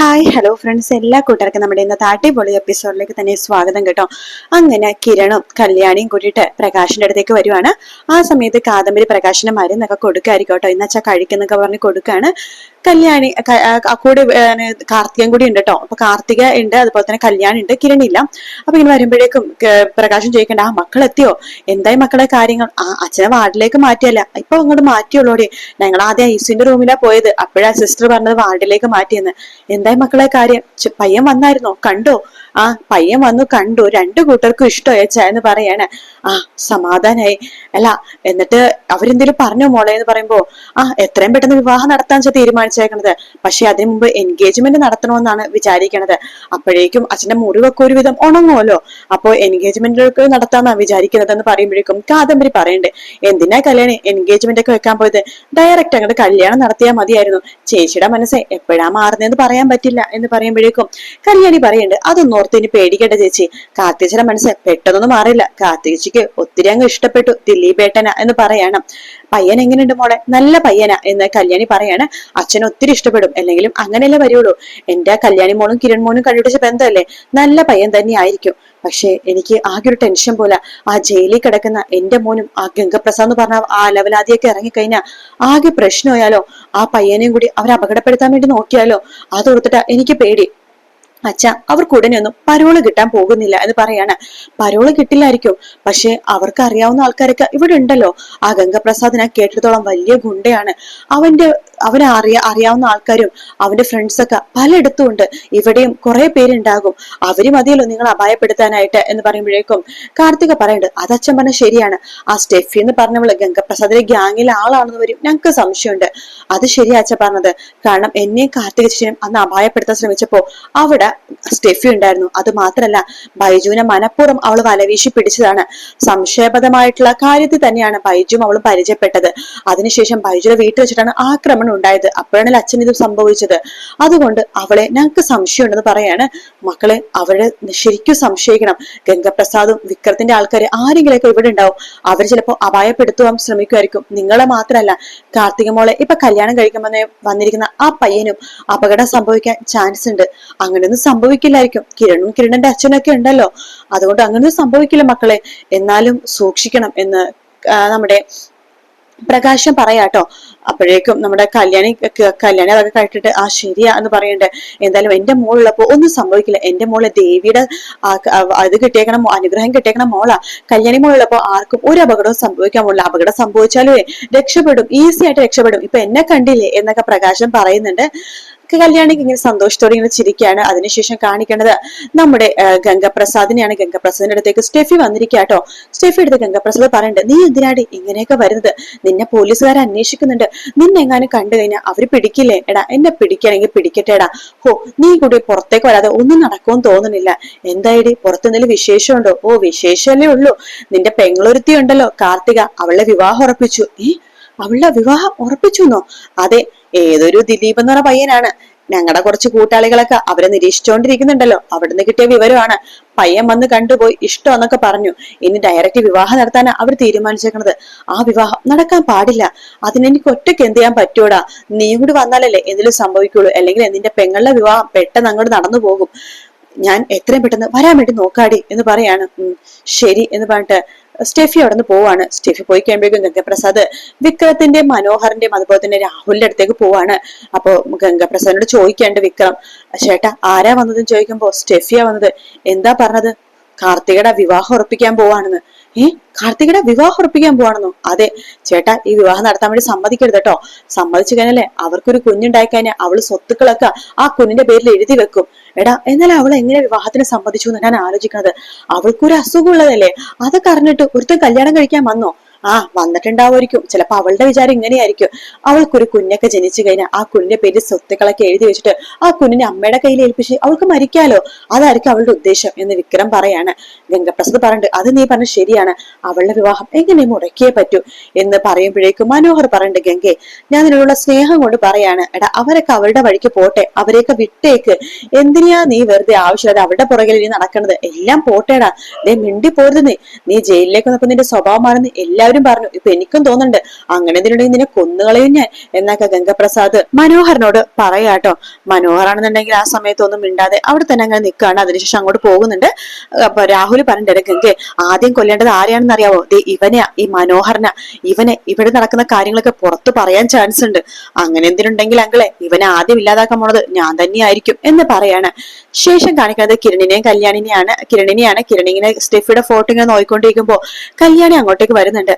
Hi hello friends എല്ലാ കൂട്ടർക്കും നമ്മുടെ ഇന്നത്തെ അടിപൊളി എപ്പിസോഡിലേക്ക് തന്നെ സ്വാഗതം കേട്ടോ. അങ്ങനെ കിരണും കല്യാണിയും കൂട്ടിയിട്ട് പ്രകാശിന്റെ അടുത്തേക്ക് വരുവാണ്. ആ സമയത്ത് കാദംബരി പ്രകാശിന്റെ മരുന്നൊക്കെ കൊടുക്കായിരിക്കും കേട്ടോ. ഇന്നച്ചാ കഴിക്കുന്നൊക്കെ പറഞ്ഞ് കൊടുക്കാണ്. കല്യാണി കൂടെ കാർത്തികം കൂടി ഉണ്ട് കേട്ടോ. അപ്പൊ കാർത്തിക ഉണ്ട് അതുപോലെ തന്നെ കല്യാണി ഉണ്ട് കിരണില്ല അപ്പൊ ഇങ്ങനെ വരുമ്പോഴേക്കും പ്രകാശം ചോദിക്കേണ്ട ആ മക്കൾ എത്തിയോ എന്തായി മക്കളെ കാര്യങ്ങൾ? ആ അച്ഛനെ വാർഡിലേക്ക് മാറ്റിയല്ല. ഇപ്പൊ അങ്ങോട്ട് മാറ്റിയുള്ളൂടെ. ഞങ്ങൾ ആദ്യം ഐസിന്റെ റൂമിലാണ് പോയത്. അപ്പോഴാ സിസ്റ്റർ പറഞ്ഞത് വാർഡിലേക്ക് മാറ്റിയെന്ന്. എന്തായി മക്കളെ കാര്യം. പയ്യൻ വന്നായിരുന്നോ? കണ്ടോ? ആ പയ്യൻ വന്നു കണ്ടു. രണ്ടു കൂട്ടർക്കും ഇഷ്ടമായി അച്ഛാ എന്ന് പറയാണ്. ആ സമാധാനായി. അല്ല എന്നിട്ട് അവരെന്തേലും പറഞ്ഞു മോളെ എന്ന് പറയുമ്പോ? ആ എത്രയും പെട്ടെന്ന് വിവാഹം നടത്താൻ തീരുമാനിച്ചേക്കണത്. പക്ഷെ അതിനു മുമ്പ് എൻഗേജ്മെന്റ് നടത്തണമെന്നാണ് വിചാരിക്കണത്. അപ്പോഴേക്കും അച്ഛന്റെ മുറിവൊക്കെ ഒരുവിധം ഉണങ്ങുമല്ലോ. അപ്പോ എൻഗേജ്മെന്റിലൊക്കെ നടത്താന്നാ വിചാരിക്കുന്നത് എന്ന് പറയുമ്പോഴേക്കും കാദംബരി പറയണ്ടേ. എന്തിനാ കല്യാണം എൻഗേജ്മെന്റ് ഒക്കെ വെക്കാൻ പോയത്? ഡയറക്റ്റ് അങ്ങോട്ട് കല്യാണം നടത്തിയാൽ മതിയായിരുന്നു. ചേച്ചിയുടെ മനസ്സെ എപ്പോഴാ മാറുന്നതെന്ന് പറയാൻ പറ്റില്ല എന്ന് പറയുമ്പോഴേക്കും കല്യാണി പറയുന്നുണ്ട് അതൊന്നും ഓർത്ത് ഇനി പേടിക്കേണ്ട ചേച്ചി. കാർത്തിച്ചിയുടെ മനസ്സ് പെട്ടെന്നൊന്നും മാറില്ല. കാർത്തികച്ചിക്ക് ഒത്തിരി അങ്ങ് ഇഷ്ടപ്പെട്ടു ദിലീപേട്ടന എന്ന് പറയണം. പയ്യൻ എങ്ങനെയുണ്ട് മോളെ? നല്ല പയ്യനാ എന്ന് കല്യാണി പറയാണ്. അച്ഛൻ ഒത്തിരി ഇഷ്ടപ്പെടും. അല്ലെങ്കിലും അങ്ങനെയല്ലേ വരുള്ളൂ. എന്റെ കല്യാണി മോളും കിരൺ മോനും കണ്ടുപിടിച്ച ബന്ധമല്ലേ? നല്ല പയ്യൻ തന്നെ ആയിരിക്കും. പക്ഷേ എനിക്ക് ആകെ ഒരു ടെൻഷൻ പോലെ. ആ ജയിലിൽ കിടക്കുന്ന എന്റെ മോനും ആ ഗംഗപ്രസാദ് എന്ന് പറഞ്ഞ ആ ലവലാതിയൊക്കെ ഇറങ്ങിക്കഴിഞ്ഞാൽ ആകെ പ്രശ്നമായാലോ? ആ പയ്യനെയും കൂടി അവരെ അപകടപ്പെടുത്താൻ വേണ്ടി നോക്കിയാലോ? അതോർത്തിട്ടാ എനിക്ക് പേടി. അച്ഛ അവർക്ക് ഉടനെ ഒന്നും പരോൾ കിട്ടാൻ പോകുന്നില്ല എന്ന് പറയാണ്. പരോൾ കിട്ടില്ലായിരിക്കും. പക്ഷെ അവർക്ക് അറിയാവുന്ന ആൾക്കാരൊക്കെ ഇവിടെ ഉണ്ടല്ലോ. ആ ഗംഗപ്രസാദിനെ കേട്ടിടത്തോളം വലിയ ഗുണ്ടയാണ്. അവന്റെ അവനെ അറിയ അറിയാവുന്ന ആൾക്കാരും അവന്റെ ഫ്രണ്ട്സൊക്കെ പലയിടത്തും ഉണ്ട്. ഇവിടെയും കുറെ പേരുണ്ടാകും. അവരും മതിയല്ലോ നിങ്ങൾ അപായപ്പെടുത്താനായിട്ട് എന്ന് പറയുമ്പോഴേക്കും കാർത്തിക പറയുന്നുണ്ട് അത് അച്ഛൻ പറഞ്ഞ ശരിയാണ്. ആ സ്റ്റെഫി എന്ന് പറഞ്ഞവൾ ഗംഗപ്രസാദിലെ ഗ്യാങ്ങിലെ ആളാണെന്ന് വരും. ഞങ്ങൾക്ക് സംശയമുണ്ട്. അത് ശരിയാ അച്ഛ പറഞ്ഞത്. കാരണം എന്നെയും കാർത്തിക ചേച്ചിയും അന്ന് അപായപ്പെടുത്താൻ ശ്രമിച്ചപ്പോ അവിടെ സ്റ്റെഫി ഉണ്ടായിരുന്നു. അത് മാത്രല്ല ബൈജുവിനെ മനഃപൂർവം അവൾ വലവീശി പിടിച്ചതാണ്. സംശയപദമായിട്ടുള്ള കാര്യത്തിൽ തന്നെയാണ് ബൈജുവും അവൾ പരിചയപ്പെട്ടത്. അതിനുശേഷം ബൈജുവിനെ വീട്ടിൽ വെച്ചിട്ടാണ് ആക്രമണം ഉണ്ടായത്. അപ്പോഴാണ് അച്ഛൻ ഇത് സംഭവിച്ചത്. അതുകൊണ്ട് അവളെ ഞങ്ങൾക്ക് സംശയമുണ്ടെന്ന് പറയാണ്. മക്കളെ അവരെ ശരിക്കും സംശയിക്കണം. ഗംഗപ്രസാദും വിക്രത്തിന്റെ ആൾക്കാർ ആരെങ്കിലൊക്കെ ഇവിടെ ഉണ്ടാവും. അവർ ചിലപ്പോൾ അപായപ്പെടുത്തുവാൻ ശ്രമിക്കുമായിരിക്കും. നിങ്ങളെ മാത്രമല്ല കാർത്തിക മോളെ ഇപ്പൊ കല്യാണം കഴിക്കുമെന്ന് വന്നിരിക്കുന്ന ആ പയ്യനും അപകടം സംഭവിക്കാൻ ചാൻസ് ഉണ്ട്. അങ്ങനെയൊന്നും സംഭവിക്കില്ലായിരിക്കും. കിരണും കിരണന്റെ അച്ഛനൊക്കെ ഉണ്ടല്ലോ. അതുകൊണ്ട് അങ്ങനെ സംഭവിക്കില്ല മക്കളെ. എന്നാലും സൂക്ഷിക്കണം എന്ന് നമ്മുടെ പ്രകാശം പറയാട്ടോ അപ്പോഴേക്കും നമ്മുടെ കല്യാണി കല്യാണി അതൊക്കെ കഴിച്ചിട്ട് ആ ശരിയാ എന്ന് പറയണ്ടേ. എന്തായാലും എന്റെ മോളുള്ളപ്പോ ഒന്നും സംഭവിക്കില്ല. എന്റെ മോൾ ദേവിയുടെ അത് കിട്ടിയേക്കണം അനുഗ്രഹം കിട്ടിയേക്കണം മോളാ. കല്യാണി മോളുള്ളപ്പോ ആർക്കും ഒരു അപകടവും സംഭവിക്കാൻ പോകില്ല അപകടം സംഭവിച്ചാലേ രക്ഷപ്പെടും. ഈസി ആയിട്ട് രക്ഷപ്പെടും. ഇപ്പൊ എന്നെ കണ്ടില്ലേ? എന്നൊക്കെ പ്രകാശം പറയുന്നുണ്ട്. കല്യാണിക്ക് ഇങ്ങനെ സന്തോഷത്തോടെ ഇങ്ങനെ ചിരിക്കുകയാണ്. അതിനുശേഷം കാണിക്കേണ്ടത് നമ്മുടെ ഗംഗപ്രസാദിനെയാണ്. ഗംഗപ്രസാദിന്റെ അടുത്തേക്ക് സ്റ്റെഫി വന്നിരിക്കാട്ടോ സ്റ്റെഫി എടുത്ത് ഗംഗപ്രസാദ് പറയുന്നുണ്ട് നീ എന്തിനാടി ഇങ്ങനെയൊക്കെ വരുന്നത്? നിന്നെ പോലീസുകാർ അന്വേഷിക്കുന്നുണ്ട്. നിന്നെങ്ങാനും കണ്ടു കഴിഞ്ഞാൽ അവർ പിടിക്കില്ലേ? എടാ എന്നെ പിടിക്കണമെങ്കിൽ പിടിക്കട്ടെ എടാ. ഹോ നീ കൂടി പുറത്തേക്ക് വരാതെ ഒന്നും നടക്കുമെന്ന് തോന്നുന്നില്ല. എന്തായിടി പുറത്ത് എന്തെങ്കിലും വിശേഷമുണ്ടോ? ഓ വിശേഷമല്ലേ ഉള്ളൂ. നിന്റെ പെങ്ങളൊരുത്തി ഉണ്ടല്ലോ കാർത്തിക. അവളെ വിവാഹം ഉറപ്പിച്ചു. ഏ അവളുടെ വിവാഹം ഉറപ്പിച്ചുന്നോ? അതെ ഏതൊരു ദിലീപ് എന്ന് പറഞ്ഞ പയ്യനാണ്. ഞങ്ങളുടെ കുറച്ച് കൂട്ടാളികളൊക്കെ അവരെ നിരീക്ഷിച്ചുകൊണ്ടിരിക്കുന്നുണ്ടല്ലോ അവിടുന്ന് കിട്ടിയ വിവരമാണ്. പയ്യൻ വന്ന് കണ്ടുപോയി ഇഷ്ടം എന്നൊക്കെ പറഞ്ഞു. ഇനി ഡയറക്റ്റ് വിവാഹം നടത്താനാ അവർ തീരുമാനിച്ചേക്കണത്. ആ വിവാഹം നടക്കാൻ പാടില്ല. അതിനെനിക്ക് ഒറ്റയ്ക്ക് എന്ത് ചെയ്യാൻ പറ്റൂടാ? നീ കൂടി വന്നാലല്ലേ എന്തെങ്കിലും സംഭവിക്കുള്ളൂ. അല്ലെങ്കിൽ നിന്റെ പെങ്ങളുടെ വിവാഹം പെട്ടെന്ന് അങ്ങോട്ട് നടന്നു പോകും. ഞാൻ എത്രയും പെട്ടെന്ന് വരാൻ വേണ്ടി നോക്കാടി എന്ന് പറയാണ്. ശരി എന്ന് പറഞ്ഞിട്ട് സ്റ്റെഫി അവിടെ നിന്ന് പോവാണ്. സ്റ്റെഫി പോയി കഴിയുമ്പോഴേക്കും ഗംഗപ്രസാദ് വിക്രത്തിന്റെ മനോഹറിന്റെയും അതുപോലെ തന്നെ രാഹുലിന്റെ അടുത്തേക്ക് പോവാണ്. അപ്പോ ഗംഗപ്രസാദിനോട് ചോദിക്കാണ്ട് വിക്രം ചേട്ടാ ആരാ വന്നതെന്ന് ചോദിക്കുമ്പോ സ്റ്റെഫിയാ വന്നത്? എന്താ പറഞ്ഞത്? കാർത്തികയുടെ വിവാഹം ഉറപ്പിക്കാൻ പോവാണെന്ന്. ഏ? കാർത്തികയുടെ വിവാഹം ഉറപ്പിക്കാൻ പോവാണെന്നോ? അതെ. ചേട്ടാ ഈ വിവാഹം നടത്താൻ വേണ്ടി സമ്മതിക്കരുത് കേട്ടോ. സമ്മതിച്ചു കഴിഞ്ഞാലേ അവർക്കൊരു കുഞ്ഞുണ്ടായി കഴിഞ്ഞാൽ അവൾ സ്വത്തുക്കളൊക്കെ ആ കുഞ്ഞിന്റെ പേരിൽ എഴുതി വെക്കും. എടാ എന്നാൽ അവൾ എങ്ങനെ വിവാഹത്തിന് സമ്മതിച്ചു എന്ന് ഞാൻ ആലോചിക്കുന്നത്. അവൾക്കൊരു അസുഖമുള്ളതല്ലേ അതൊക്കെ അറിഞ്ഞിട്ട് ഒരുത്തൻ കല്യാണം കഴിക്കാൻ വന്നോ? ആ വന്നിട്ടുണ്ടാവുമായിരിക്കും. ചിലപ്പോ അവളുടെ വിചാരം ഇങ്ങനെയായിരിക്കും. അവൾക്കൊരു കുഞ്ഞൊക്കെ ജനിച്ചു കഴിഞ്ഞാൽ ആ കുഞ്ഞിന്റെ പേര് സ്വത്തുക്കളൊക്കെ എഴുതി വെച്ചിട്ട് ആ കുഞ്ഞിനെ അമ്മയുടെ കയ്യിൽ ഏൽപ്പിച്ച് അവൾക്ക് മരിക്കാലോ? അതായിരിക്കും അവളുടെ ഉദ്ദേശം എന്ന് വിക്രം പറയാണ്. ഗംഗപ്രസാദ് പറഞ്ഞിട്ട് അത് നീ പറഞ്ഞ ശരിയാണ്. അവളുടെ വിവാഹം എങ്ങനെ മുടക്കിയേ പറ്റൂ എന്ന് പറയുമ്പോഴേക്കും മനോഹർ പറഞ്ഞിട്ട് ഗംഗെ ഞാൻ നിന്നോടുള്ള സ്നേഹം കൊണ്ട് പറയാണ്. എടാ അവരൊക്കെ അവരുടെ വഴിക്ക് പോട്ടെ. അവരെയൊക്കെ വിട്ടേക്ക്. എന്തിനാ നീ വെറുതെ ആവശ്യമില്ലാതെ അവരുടെ പുറകിൽ നീ നടക്കണത്? എല്ലാം പോട്ടേടാ. ദേ മിണ്ടി പോരുത് നീ. നീ ജയിലിലേക്ക് വന്നപ്പോ നിന്റെ സ്വഭാവമാണെന്ന് എല്ലാ എല്ലാവരും പറഞ്ഞു ഇപ്പൊ എനിക്കും തോന്നുന്നുണ്ട് അങ്ങനെ എന്തിനുണ്ടെങ്കിൽ നിന്നെ കൊന്നുകളയും ഞാൻ എന്നൊക്കെ ഗംഗപ്രസാദ് മനോഹറിനോട് പറയാട്ടോ മനോഹറാണെന്നുണ്ടെങ്കിൽ ആ സമയത്തൊന്നും മിണ്ടാതെ അവിടെ തന്നെ അങ്ങനെ നിൽക്കുകയാണ്. അതിനുശേഷം അങ്ങോട്ട് പോകുന്നുണ്ട്. അപ്പൊ രാഹുൽ പറഞ്ഞിട്ട് ഗംഗെ ആദ്യം കൊല്ലേണ്ടത് ആരെയാണെന്ന് അറിയാവോ? ദേ ഇവനെയാ ഈ മനോഹരന. ഇവനെ ഇവിടെ നടക്കുന്ന കാര്യങ്ങളൊക്കെ പുറത്തു പറയാൻ ചാൻസ് ഉണ്ട്. അങ്ങനെ എന്തിനുണ്ടെങ്കിൽ അങ്കിളെ ഇവനെ ആദ്യം ഇല്ലാതാക്കാൻ പോണത് ഞാൻ തന്നെയായിരിക്കും എന്ന് പറയാണ്. ശേഷം കാണിക്കുന്നത് കിരണിനെയും കല്യാണിനെയാണ്. കിരണിനെയാണ്. കിരണിങ്ങനെ സ്റ്റെഫിയുടെ ഫോട്ടോ ഇങ്ങനെ നോക്കിക്കൊണ്ടിരിക്കുമ്പോ കല്യാണി അങ്ങോട്ടേക്ക് വരുന്നുണ്ട്.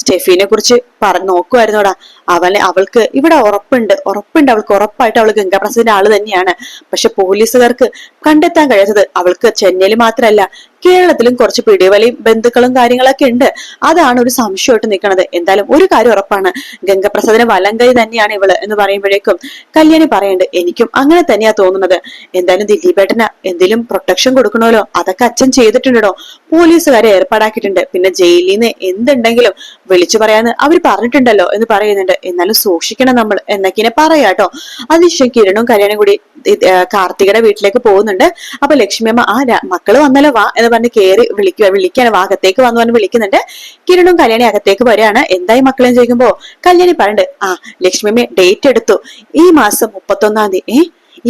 സ്റ്റെഫിനെ കുറിച്ച് പറഞ്ഞു നോക്കുമായിരുന്നോടാ അവനെ അവൾക്ക് ഇവിടെ ഉറപ്പുണ്ട്. ഉറപ്പുണ്ട്. അവൾക്ക് ഉറപ്പായിട്ട് അവൾ ഗംഗാപ്രസാദിന്റെ ആൾ തന്നെയാണ്. പക്ഷെ പോലീസുകാർക്ക് കണ്ടെത്താൻ കഴിയാത്തത് അവൾക്ക് ചെന്നൈയിൽ മാത്രമല്ല കേരളത്തിലും കുറച്ച് പിടിവലിയും ബന്ധുക്കളും കാര്യങ്ങളൊക്കെ ഉണ്ട്. അതാണ് ഒരു സംശയമായിട്ട് നിൽക്കുന്നത്. എന്തായാലും ഒരു കാര്യം ഉറപ്പാണ്. ഗംഗപ്രസാദിന് വലം കൈ തന്നെയാണ് ഇവൾ എന്ന് പറയുമ്പോഴേക്കും കല്യാണി പറയണ്ട് എനിക്കും അങ്ങനെ തന്നെയാ തോന്നുന്നത്. എന്തായാലും ദിലീപേട്ടന് എന്തെങ്കിലും പ്രൊട്ടക്ഷൻ കൊടുക്കണമല്ലോ. അതൊക്കെ അച്ഛൻ ചെയ്തിട്ടുണ്ടോ പോലീസുകാരെ ഏർപ്പാടാക്കിയിട്ടുണ്ട്. പിന്നെ ജയിലിൽ നിന്ന് എന്തുണ്ടെങ്കിലും വിളിച്ചു പറയാന്ന് അവർ പറഞ്ഞിട്ടുണ്ടല്ലോ എന്ന് പറയുന്നുണ്ട്. എന്നാലും സൂക്ഷിക്കണം നമ്മൾ എന്നൊക്കെ പറയാട്ടോ അതിനുശേഷം കിരണും കല്യാണും കൂടി കാർത്തികയുടെ വീട്ടിലേക്ക് പോകുന്നുണ്ട്. അപ്പൊ ലക്ഷ്മിയമ്മ ആ മക്കൾ വന്നല്ലോ വാ എന്ന് പറഞ്ഞ് കയറി വിളിക്കുക വിളിക്കാൻ വാ അകത്തേക്ക് വന്നു പറഞ്ഞ് വിളിക്കുന്നുണ്ട്. കിരണും കല്യാണി അകത്തേക്ക് വരികയാണ്. എന്തായി മക്കളെന്ന് ചോദിക്കുമ്പോ? കല്യാണി പറയുന്നുണ്ട് ആ ലക്ഷ്മിയമ്മ ഡേറ്റ് എടുത്തു. ഈ മാസം മുപ്പത്തൊന്നാം തീയതി ഏ?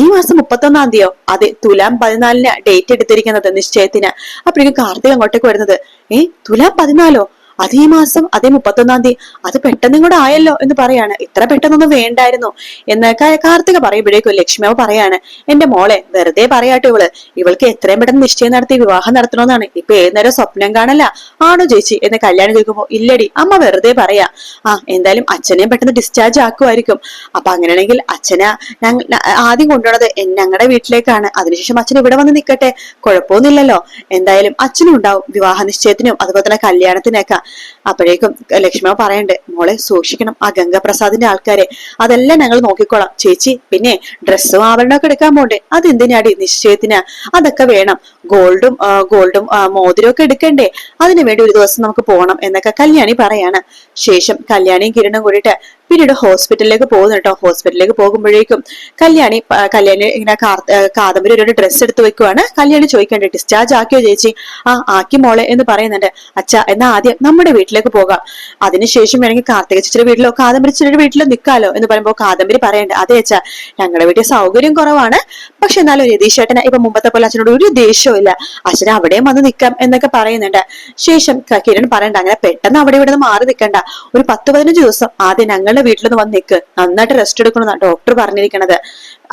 ഈ മാസം മുപ്പത്തൊന്നാം തീയതിയോ അതെ തുലാം പതിനാലിന് ഡേറ്റ് എടുത്തിരിക്കുന്നത് നിശ്ചയത്തിന്. അപ്പോഴേക്കും കാർത്തിക അങ്ങോട്ടേക്ക് വരുന്നത് ഏ തുലാം പതിനാലോ? അത് മാസം അതേ മുപ്പത്തൊന്നാം തീയതി അത് പെട്ടെന്നും കൂടെ ആയല്ലോ എന്ന് പറയാണ്. ഇത്ര പെട്ടെന്നൊന്നും വേണ്ടായിരുന്നു. എന്ന് കാർത്തിക പറയുമ്പോഴേക്കും ലക്ഷ്മിയാവ് പറയാണ് എന്റെ മോളെ വെറുതെ പറയാട്ടോ ഇവൾ. ഇവൾക്ക് എത്രയും പെട്ടെന്ന് നിശ്ചയം നടത്തി വിവാഹം നടത്തണമെന്നാണ്. ഇപ്പൊ ഏത് നേരം സ്വപ്നം കാണല്ല. ആണോ ചേച്ചി എന്ന് കല്യാണം ചോദിക്കുമ്പോ ഇല്ലടി അമ്മ വെറുതെ പറയാ. ആ എന്തായാലും അച്ഛനെയും പെട്ടെന്ന് ഡിസ്ചാർജ് ആക്കുമായിരിക്കും. അപ്പൊ അങ്ങനെയാണെങ്കിൽ അച്ഛനെ ആദ്യം കൊണ്ടുപോണത് ഞങ്ങളുടെ വീട്ടിലേക്കാണ്. അതിനുശേഷം അച്ഛൻ ഇവിടെ വന്ന് നിൽക്കട്ടെ കുഴപ്പമൊന്നുമില്ലല്ലോ. എന്തായാലും അച്ഛനും ഉണ്ടാവും വിവാഹ നിശ്ചയത്തിനും അതുപോലെ തന്നെ കല്യാണത്തിനൊക്കെ. അപ്പോഴേക്കും ലക്ഷ്മ പറയണ്ട് മോളെ സൂക്ഷിക്കണം. ആ ഗംഗാപ്രസാദിന്റെ ആൾക്കാരെ. അതെല്ലാം ഞങ്ങൾ നോക്കിക്കോളാം. ചേച്ചി പിന്നെ ഡ്രസ്സും ആഭരണമൊക്കെ എടുക്കാൻ പോണ്ടേ. അതെന്തിനാടി നിശ്ചയത്തിന്? അതൊക്കെ വേണം. ഗോൾഡും ഗോൾഡും മോതിരവും ഒക്കെ എടുക്കണ്ടേ? അതിനു വേണ്ടി ഒരു ദിവസം നമുക്ക് പോകണം എന്നൊക്കെ കല്യാണി പറയാണ്. ശേഷം കല്യാണിയും കിരണും കൂടിയിട്ട് പിന്നീട് ഹോസ്പിറ്റലിലേക്ക് പോകുന്നു കേട്ടോ. ഹോസ്പിറ്റലിലേക്ക് പോകുമ്പോഴേക്കും കല്യാണി കല്യാണി ഇങ്ങനെ കാതമ്പരി ഒരു ഡ്രസ്സ് എടുത്ത് വെക്കുവാണ്. കല്യാണി ചോദിക്കേണ്ട ഡിസ്ചാർജ് ആക്കിയോ ചേച്ചി? ആ ആക്കി മോളെ എന്ന് പറയുന്നുണ്ട്. അച്ഛ എന്നാ ആദ്യം നമ്മുടെ വീട്ടിലേക്ക് പോകാം. അതിനുശേഷം വേണമെങ്കിൽ കാർത്തിക ചേച്ചിയുടെ വീട്ടിലോ കാദംബരി ചേച്ചിയുടെ വീട്ടിലോ നിൽക്കാലോ എന്ന് പറയുമ്പോൾ കാദംബരി പറയണ്ട അതെ അച്ഛ ഞങ്ങളുടെ വീട്ടിൽ സൗകര്യം കുറവാണ്. പക്ഷെ എന്നാലും രതീഷ് ചേട്ടന് ഇപ്പൊ മുമ്പത്തെ പോലെ അച്ഛനോട് ഒരു ദേഷ്യവും ഇല്ല. അച്ഛന് അവിടെയും വന്ന് നിൽക്കാം എന്നൊക്കെ പറയുന്നുണ്ട്. ശേഷം കിരൺ പറയണ്ട അങ്ങനെ പെട്ടെന്ന് അവിടെ ഇവിടെ നിന്ന് മാറി നിൽക്കണ്ട. ഒരു പത്ത് പതിനഞ്ച് ദിവസം ആദ്യം ഞങ്ങളുടെ വീട്ടിലൊന്ന് വന്ന് നിൽക്ക് നന്നായിട്ട് റെസ്റ്റ് എടുക്കണം ഡോക്ടർ പറഞ്ഞിരിക്കണത്.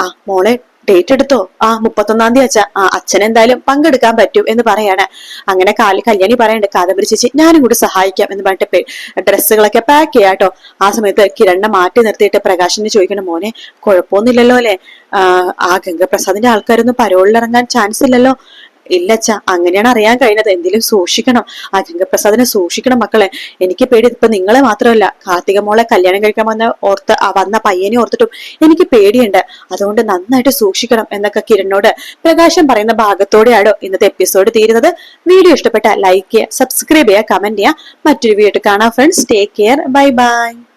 ആ മോളെ ഡേറ്റ് എടുത്തോ? ആ മുപ്പത്തൊന്നാം തീയതി അച്ഛ ആ അച്ഛൻ എന്തായാലും പങ്കെടുക്കാൻ പറ്റും എന്ന് പറയാണ്. അങ്ങനെ കാലി കല്യാണി പറയണ്ട് കാദംബരി ചേച്ചി ഞാനും കൂടി സഹായിക്കാം എന്ന് പറഞ്ഞിട്ട് ഡ്രസ്സുകളൊക്കെ പാക്ക് ചെയ്യാട്ടോ ആ സമയത്ത് കിരണ്ണ മാറ്റി നിർത്തിയിട്ട് പ്രകാശിനെ ചോദിക്കണം മോനെ കുഴപ്പമൊന്നുമില്ലല്ലോ അല്ലെ? ആ ഗംഗപ്രസാദിന്റെ ആൾക്കാരൊന്നും പരോളിലിറങ്ങാൻ ചാൻസ് ഇല്ലല്ലോ? ഇല്ലച്ച അങ്ങനെയാണ് അറിയാൻ കഴിയുന്നത് എന്തെങ്കിലും സൂക്ഷിക്കണം. ആ ഗംഗപ്രസാദിനെ സൂക്ഷിക്കണം മക്കളെ. എനിക്ക് പേടി ഇപ്പൊ നിങ്ങളെ മാത്രമല്ല. കാർത്തിക മോളെ കല്യാണം കഴിക്കാൻ വന്ന ഓർത്ത് വന്ന പയ്യനെ ഓർത്തിട്ടും എനിക്ക് പേടിയുണ്ട്. അതുകൊണ്ട് നന്നായിട്ട് സൂക്ഷിക്കണം എന്നൊക്കെ കിരണിനോട് പ്രകാശം പറയുന്ന ഭാഗത്തോടെയാണ് ഇന്നത്തെ എപ്പിസോഡ് തീരുന്നത്. വീഡിയോ ഇഷ്ടപ്പെട്ട ലൈക്ക് ചെയ്യുക സബ്സ്ക്രൈബ് ചെയ്യുക കമന്റ് ചെയ്യുക. മറ്റൊരു വീഡിയോ കാണാം friends take care bye bye